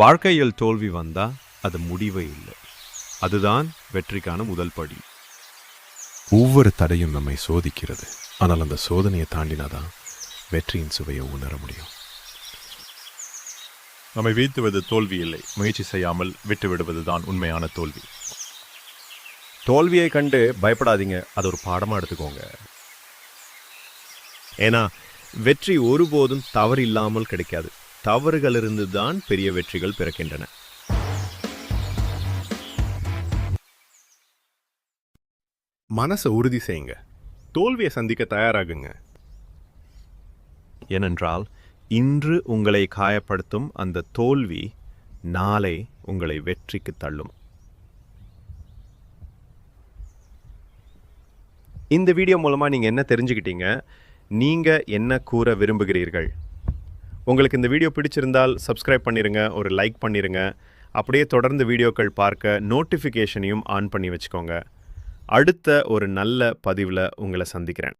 வாழ்க்கையில் தோல்வி வந்தா அது முடிவே இல்லை. அதுதான் வெற்றிக்கான முதல் படி. ஒவ்வொரு தடையும் நம்மை சோதிக்கிறது. ஆனால் அந்த சோதனையை தாண்டினாதான் வெற்றியின் சுவையை உணர முடியும். நம்மை வீழ்த்துவது தோல்வி இல்லை. முயற்சி செய்யாமல் விட்டுவிடுவதுதான் உண்மையான தோல்வி. தோல்வியை கண்டு பயப்படாதீங்க. அது ஒரு பாடமாக எடுத்துக்கோங்க. ஏன்னா வெற்றி ஒருபோதும் தவறு இல்லாமல் கிடைக்காது. தவறுகளிலிருந்து தான் பெரிய வெற்றிகள் பிறக்கின்றன. மனசை உறுதி செய்யுங்க. தோல்வியை சந்திக்க தயாராகுங்க. ஏனென்றால் இன்று உங்களை காயப்படுத்தும் அந்த தோல்வி நாளை உங்களை வெற்றிக்கு தள்ளும். இந்த வீடியோ மூலமாக நீங்கள் என்ன தெரிஞ்சுக்கிட்டீங்க? நீங்கள் என்ன கூற விரும்புகிறீர்கள்? உங்களுக்கு இந்த வீடியோ பிடிச்சிருந்தால் சப்ஸ்கிரைப் பண்ணிடுங்க ஒரு லைக் பண்ணிடுங்க அப்படியே தொடர்ந்து வீடியோக்கள் பார்க்க நோட்டிஃபிகேஷனையும் ஆன் பண்ணி வச்சுக்கோங்க. அடுத்த ஒரு நல்ல பதிவில் உங்களை சந்திக்கிறேன்.